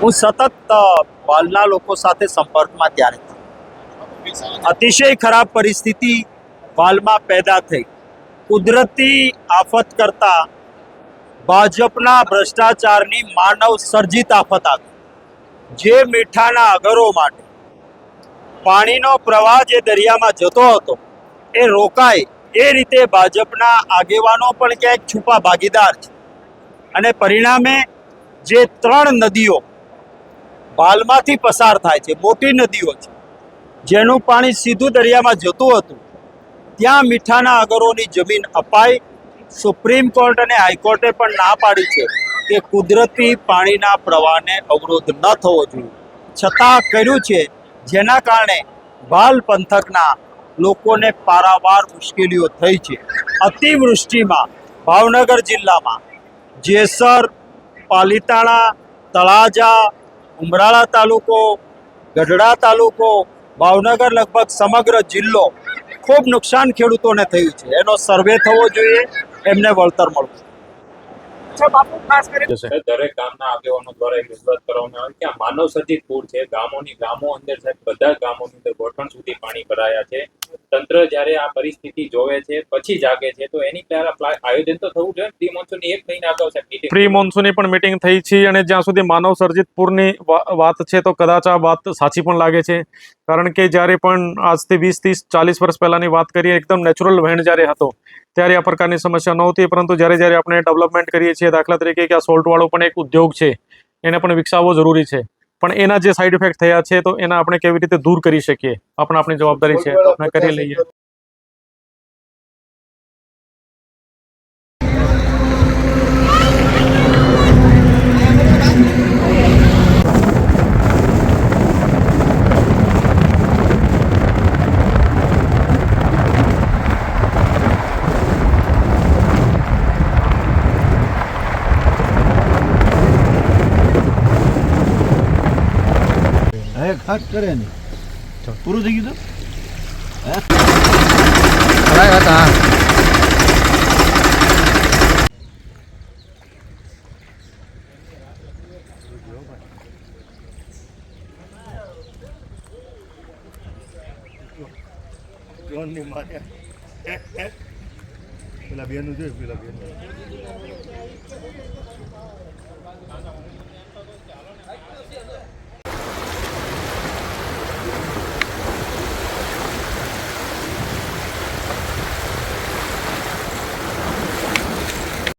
હું સતત વાલના લોકો સાથે સંપર્કમાં ત્યારે અતિશય ખરાબ પરિસ્થિતિ વાલમાં પેદા થઈ. કુદરતી આફત કરતા ભાજપના ભ્રષ્ટાચારની માનવ સર્જિત આફત આવી. જે મીઠાના અગરો માટે પાણીનો પ્રવાહ જે દરિયામાં જતો હતો, એ રોકાય. એ રીતે ભાજપના આગેવાનો પણ ક્યાંક છુપા ભાગીદાર છે. અને પરિણામે જે ત્રણ નદીઓ ભાલમાંથી પસાર થાય છે, મોટી નદીઓ છે. જેનું પાણી સીધું દરિયામાં જતું હતું. ત્યાં મીઠાના અગરોની જમીન અપાઈ. સુપ્રીમ કોર્ટ અને હાઈકોર્ટે પણ ના પાડી છે કે કુદરતી પાણીના પ્રવાહને અવરોધ ન થવો જોઈએ. છતાં કર્યું છે, જેના કારણે ભાલ પંથકના લોકોને પારાવાર મુશ્કેલીઓ થઈ છે. અતિવૃષ્ટિમાં ભાવનગર જિલ્લામાં જેસર, પાલીતાણા, તળાજા ઉમરાળા તાલુકો ગઢડા તાલુકો ભાવનગર લગભગ સમગ્ર જિલ્લો ખૂબ નુકસાન ખેડૂતોને થયું છે. એનો સર્વે થવો જોઈએ એમને વળતર મળવું દરેક ગામના આગેવાનો દ્વારા એક રજૂઆત કરવામાં આવી કે આ માનવ સર્જિત પૂર છે. ગામોની ગામો અંદર સાહેબ બધા ગામોની અંદર ગોઠણ સુધી પાણી ભરાયા છે. તંત્ર જ્યારે આ પરિસ્થિતિ જોવે છે, પછી જાગે છે, તો એની આયોજન તો થવું જોઈએ. પ્રી મોન્સૂનની એક મહિના અગાઉ સાહેબ પ્રી મોન્સૂનની પણ મીટિંગ થઈ છે અને જ્યાં સુધી માનવ સર્જિત પૂરની વાત છે, તો કદાચ આ વાત સાચી પણ લાગે છે. કારણ કે જ્યારે પણ આજથી વીસ ત્રીસ ચાલીસ વર્ષ પહેલાંની વાત કરીએ, એકદમ નેચરલ વહેણ જ્યારે હતો, ત્યારે આ પ્રકારની સમસ્યા નહોતી. પરંતુ જ્યારે જ્યારે આપણે ડેવલપમેન્ટ કરીએ છીએ દાખલા તરીકે કે આ સોલ્ટવાળો પણ એક ઉદ્યોગ છે, એને પણ વિકસાવવો જરૂરી છે. પણ એના જે સાઈડ ઇફેક્ટ થયા છે, તો એના આપણે કેવી રીતે દૂર કરી શકીએ? આપણે આપણી જવાબદારી છે. આપણે કરી લઈએ. હા કરે નહીં. પૂરું થઈ ગયું પેલા બેનનું જોયું પેલા બેન